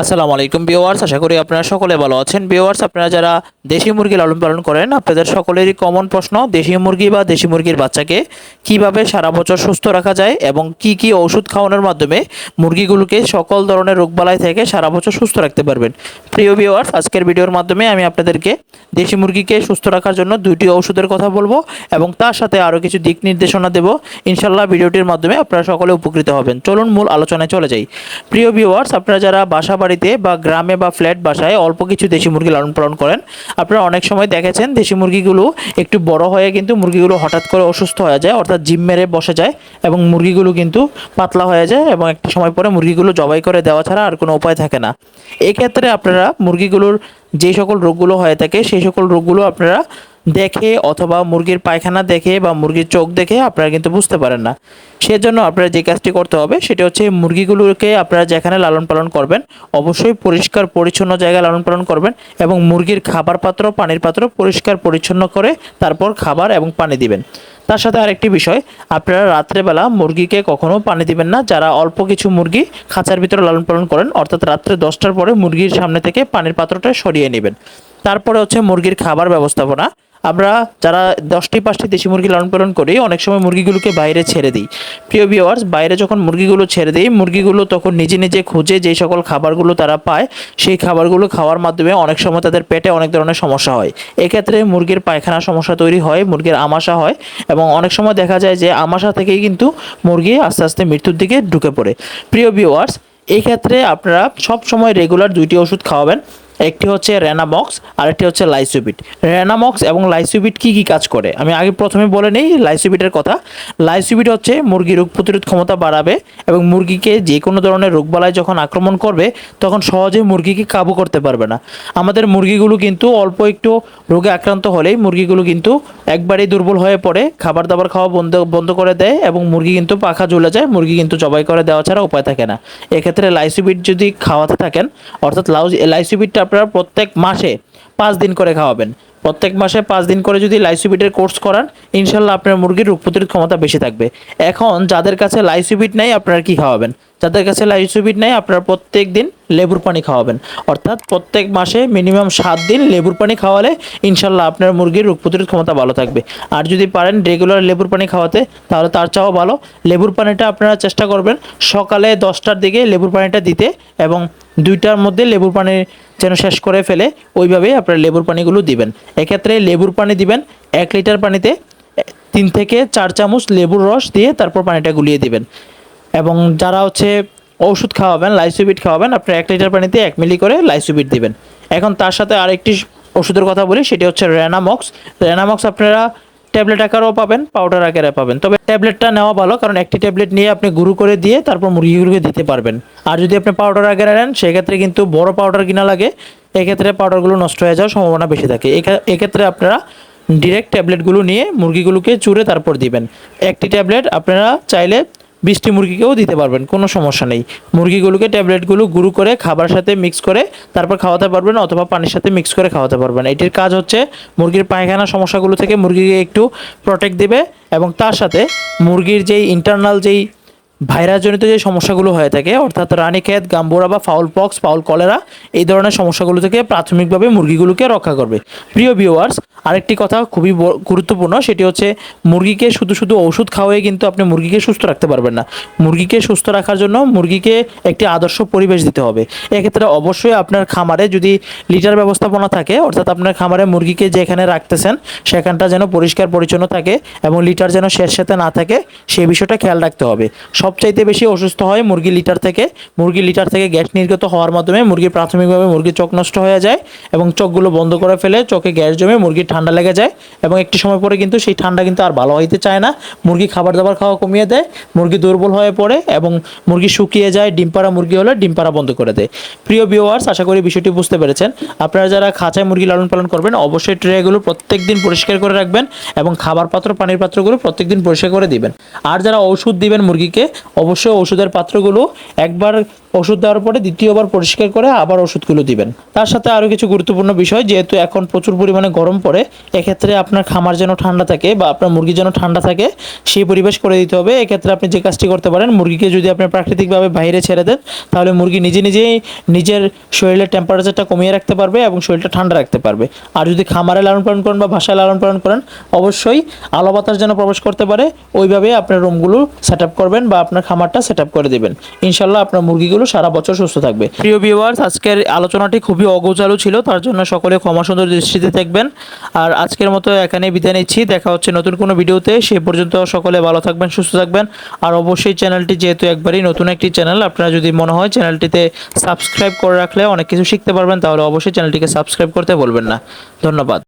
আসসালামু আলাইকুম বিওয়ার্স আশা করি আপনারা সকলে ভালো আছেন। বিওয়ার্স আপনারা যারা দেশি মুরগি লালন পালন করেন, আপনাদের সকলেরই কমন প্রশ্ন, দেশি মুরগি বা দেশি মুরগির বাচ্চাকে কীভাবে সারা বছর সুস্থ রাখা যায় এবং কি কি ওষুধ খাওয়ানোর মাধ্যমে মুরগিগুলোকে সকল ধরনের রোগবালাই থেকে সারা বছর সুস্থ রাখতে পারবেন। প্রিয় বিওয়ার্স আজকের ভিডিওর মাধ্যমে আমি আপনাদেরকে দেশি মুরগিকে সুস্থ রাখার জন্য দুইটি ওষুধের কথা বলব এবং তার সাথে আরও কিছু দিক নির্দেশনা দেব। ইনশাল্লাহ ভিডিওটির মাধ্যমে আপনারা সকলে উপকৃত হবেন। চলুন মূল আলোচনায় চলে যাই। প্রিয় ভিউয়ার্স, আপনারা যারা বাসা বাড়িতে বা গ্রামে বা ফ্ল্যাট বাসায় অল্প কিছু দেশি মুরগি লালন পালন করেন। আপনারা অনেক সময় দেখেছেন দেশি মুরগিগুলো একটু বড় হয়ে কিন্তু মুরগিগুলো হঠাৎ করে অসুস্থ হয়ে যায়, অর্থাৎ জিম মেরে বসে যায় এবং মুরগিগুলো কিন্তু পাতলা হয়ে যায় এবং একটা সময় পরে মুরগিগুলো জবাই করে দেওয়া ছাড়া আর কোনো উপায় থাকে না। এক্ষেত্রে আপনারা মুরগিগুলোর যে সকল রোগগুলো হয়ে থাকে, সেই সকল রোগগুলো আপনারা দেখে অথবা মুরগির পায়খানা দেখে বা মুরগির চোখ দেখে আপনারা কিন্তু বুঝতে পারেন না। সেজন্য আপনারা যে কাজটি করতে হবে সেটা হচ্ছে মুরগিগুলোকে আপনারা যেখানে লালন পালন করবেন, অবশ্যই পরিষ্কার পরিচ্ছন্ন জায়গায় লালন পালন করবেন এবং মুরগির খাবার পাত্র, পানির পাত্র পরিষ্কার পরিচ্ছন্ন করে তারপর খাবার এবং পানি দিবেন। তার সাথে আরেকটি বিষয়, আপনারা রাত্রেবেলা মুরগিকে কখনো পানি দিবেন না। যারা অল্প কিছু মুরগি খাঁচার ভিতরে লালন পালন করেন, অর্থাৎ রাত্রে দশটার পরে মুরগির সামনে থেকে পানির পাত্রটা সরিয়ে নেবেন। তারপরে হচ্ছে মুরগির খাবার ব্যবস্থাপনা। আমরা যারা দশটি পাঁচটি দেশি মুরগি লালন পালন করি, অনেক সময় মুরগিগুলোকে বাইরে ছেড়ে দিই। প্রিয় ভিওয়ার্স বাইরে যখন মুরগিগুলো ছেড়ে দিই, মুরগিগুলো তখন নিজে নিজে খুঁজে যেই সকল খাবারগুলো তারা পায়, সেই খাবারগুলো খাওয়ার মাধ্যমে অনেক সময় তাদের পেটে অনেক ধরনের সমস্যা হয়। এক্ষেত্রে মুরগির পায়খানা সমস্যা তৈরি হয়, মুরগির আমাশা হয় এবং অনেক সময় দেখা যায় যে আমাশা থেকেই কিন্তু মুরগি আস্তে আস্তে মৃত্যুর দিকে ঢুকে পড়ে। প্রিয় ভিওয়ার্স এই ক্ষেত্রে আপনারা সব সময় রেগুলার দুইটি ওষুধ খাওয়াবেন। একটি হচ্ছে রেনামক্স আর একটি হচ্ছে লাইসোবিট রেনামক্স এবং লাইসোবিট কি কি কাজ করে? আমি আগে প্রথমে বলে নেই লাইসোবিটের কথা। লাইসোবিট হচ্ছে মুরগি রোগ প্রতিরোধ ক্ষমতা বাড়াবে এবং মুরগিকে যে কোনো ধরনের রোগবালাই যখন আক্রমণ করবে, তখন সহজে মুরগিকে কাবু করতে পারবে না। আমাদের মুরগিগুলো কিন্তু অল্প একটু রোগে আক্রান্ত হলেই মুরগিগুলো কিন্তু একবারেই দুর্বল হয়ে পড়ে খাবার দাবার খাওয়া বন্ধ বন্ধ করে দেয় এবং মুরগি কিন্তু পাখা জ্বলে যায়, মুরগি কিন্তু জবাই করে দেওয়া ছাড়া উপায় থাকে না। এক্ষেত্রে লাইসোবিট যদি খাওয়াতে থাকেন, অর্থাৎ লাউজ লাইসোবিটটা আপনারা প্রত্যেক মাসে পাঁচ দিন করে খাওয়াবেন। প্রত্যেক মাসে পাঁচ দিন করে যদি লাইসুবিটের কোর্স করান, ইনশাল্লাহ আপনার মুরগির রোগ প্রতিরোধ ক্ষমতা বেশি থাকবে। এখন যাদের কাছে লাইসুবিট নেই, আপনারা কি খাওয়াবেন? যাদের কাছে লাইসোবিট নেই, আপনারা প্রত্যেক দিন লেবুর পানি খাওয়াবেন। অর্থাৎ প্রত্যেক মাসে মিনিমাম সাত দিন লেবুর পানি খাওয়ালে ইনশাল্লাহ আপনার মুরগির রোগ প্রতিরোধ ক্ষমতা ভালো থাকবে। আর যদি পারেন রেগুলার লেবুর পানি খাওয়াতে, তাহলে তার চাও ভালো। লেবুর পানিটা আপনারা চেষ্টা করবেন সকালে দশটার দিকে লেবুর পানিটা দিতে এবং দুইটার মধ্যে লেবুর পানি যেন শেষ করে ফেলে, ওইভাবেই আপনারা লেবুর পানিগুলো দিবেন। এক্ষেত্রে লেবুর পানি দিবেন এক লিটার পানিতে তিন থেকে চার চামচ লেবুর রস দিয়ে তারপর পানিটা গুলিয়ে দিবেন। এবং যারা হচ্ছে ওষুধ খাওয়াবেন লাইসোবিট খাওয়াবেন, আপনার এক লিটার পানিতে এক মিলি করে লাইসোবিট দিবেন। এখন তার সাথে আরেকটি ওষুধের কথা বলি, সেটি হচ্ছে রেনামক্স রেনামক্স আপনারা ট্যাবলেট আকারেও পাবেন পাউডার আকারে পাবেন। তবে ট্যাবলেটটা নেওয়া ভালো, কারণ একটি ট্যাবলেট নিয়ে আপনি গুঁড়ো করে দিয়ে তারপর মুরগিগুলোকে দিতে পারবেন। আর যদি আপনি পাউডার আকারে নেন, সেক্ষেত্রে কিন্তু বড় পাউডার কিনা লাগে, এক্ষেত্রে পাউডারগুলো নষ্ট হয়ে যাওয়ার সম্ভাবনা বেশি থাকে। এক্ষে- এক্ষেত্রে আপনারা ডিরেক্ট ট্যাবলেটগুলো নিয়ে মুরগিগুলোকে চুরে তারপর দিবেন। একটি ট্যাবলেট আপনারা চাইলে বৃষ্টি মুরগিকেও দিতে পারবেন, কোনো সমস্যা নেই। মুরগিগুলোকে ট্যাবলেটগুলো গুঁড়ো করে খাবার সাথে মিক্স করে তারপর খাওয়াতে পারবেন অথবা পানির সাথে মিক্স করে খাওয়াতে পারবেন। এটির কাজ হচ্ছে মুরগির পায়খানা সমস্যাগুলো থেকে মুরগিকে একটু প্রোটেক্ট দেবে এবং তার সাথে মুরগির যেই ইন্টারনাল যেই ভাইরাসজনিত যে সমস্যাগুলো হয়ে থাকে, অর্থাৎ রানীক্ষেত, গাম্বোরা বা ফাউল পক্স, ফাউল কলেরা, এই ধরনের সমস্যাগুলো থেকে প্রাথমিকভাবে মুরগিগুলোকে রক্ষা করবে। প্রিয় ভিউয়ার্স আরেকটি কথা খুবই গুরুত্বপূর্ণ, সেটি হচ্ছে মুরগিকে শুধু শুধু ওষুধ খাওয়াই কিন্তু আপনি মুরগিকে সুস্থ রাখতে পারবেন না। মুরগিকে সুস্থ রাখার জন্য মুরগিকে একটি আদর্শ পরিবেশ দিতে হবে। এক্ষেত্রে অবশ্যই আপনার খামারে যদি লিটার ব্যবস্থাপনা থাকে, অর্থাৎ আপনার খামারে মুরগিকে যেখানে রাখতেছেন, সেখানটা যেন পরিষ্কার পরিচ্ছন্ন থাকে এবং লিটার যেন শেষ সাথে না থাকে সেই বিষয়টা খেয়াল রাখতে হবে। সবচাইতে বেশি অসুস্থ হয় মুরগি লিটার থেকে। মুরগি লিটার থেকে গ্যাস নির্গত হওয়ার মাধ্যমে মুরগি প্রাথমিকভাবে মুরগির চোখ নষ্ট হয়ে যায় এবং চোখগুলো বন্ধ করে ফেলে, চোখে গ্যাস জমে মুরগির ঠান্ডা লেগে যায় এবং একটি সময় পরে কিন্তু সেই ঠান্ডা কিন্তু আর ভালো হইতে চায় না। মুরগি খাবার দাবার খাওয়া কমিয়ে দেয়, মুরগি দুর্বল হয়ে পড়ে এবং মুরগি শুকিয়ে যায় ডিম পাড়া মুরগি হলে ডিম পাড়া বন্ধ করে দেয়। প্রিয় ভিউয়ার্স আশা করি বিষয়টি বুঝতে পেরেছেন। আপনারা যারা খাঁচায় মুরগি লালন পালন করবেন, অবশ্যই ট্রেগুলো প্রত্যেক দিন পরিষ্কার করে রাখবেন এবং খাবার পাত্র, পানির পাত্রগুলো প্রত্যেক দিন পরিষ্কার করে দিবেন। আর যারা ওষুধ দিবেন মুরগিকে অবশ্যই ওষুধের পাত্রগুলো একবার ওষুধ দেওয়ার পরে দ্বিতীয়বার পরিষ্কার করে আবার ওষুধগুলো দিবেন। তার সাথে আরও কিছু গুরুত্বপূর্ণ বিষয়, যেহেতু এখন প্রচুর পরিমাণে গরম পড়ে, এক্ষেত্রে আপনার খামার যেন ঠান্ডা থাকে বা আপনার মুরগি যেন ঠান্ডা থাকে, সেই পরিবেশ করে দিতে হবে। এক্ষেত্রে আপনি যে কাজটি করতে পারেন, মুরগিকে যদি আপনি প্রাকৃতিকভাবে বাইরে ছেড়ে দেন, তাহলে মুরগি নিজে নিজেই নিজের শরীরের টেম্পারেচারটা কমিয়ে রাখতে পারবে এবং শরীরটা ঠান্ডা রাখতে পারবে। আর যদি খামারে লালন পালন করেন বা ভাষায় লালন পালন করেন, অবশ্যই আলো বাতাস যেন প্রবেশ করতে পারে, ওইভাবে আপনার রুমগুলো সেট করবেন বা আপনার খামারটা সেট করে দেবেন। ইনশাল্লাহ আপনার মুরগিগুলো সারা বছর সুস্থ থাকবে। প্রিয় ভিউয়ার্স আজকের আলোচনাটি খুবই অগোচালু ছিল, তার জন্য সকলে ক্ষমা সুন্দর দৃষ্টিতে থাকবেন আর আজকের মতো এখানে বিদায় নিচ্ছি, দেখা হচ্ছে নতুন কোনো ভিডিওতে, সে পর্যন্ত সকলে ভালো থাকবেন, সুস্থ থাকবেন। আর অবশ্যই চ্যানেলটি যেহেতু একবারই নতুন একটি চ্যানেল, আপনারা যদি মনে হয় চ্যানেলটিতে সাবস্ক্রাইব করে রাখলে অনেক কিছু শিখতে পারবেন, তাহলে অবশ্যই চ্যানেলটিকে সাবস্ক্রাইব করতে বলবেন না। ধন্যবাদ।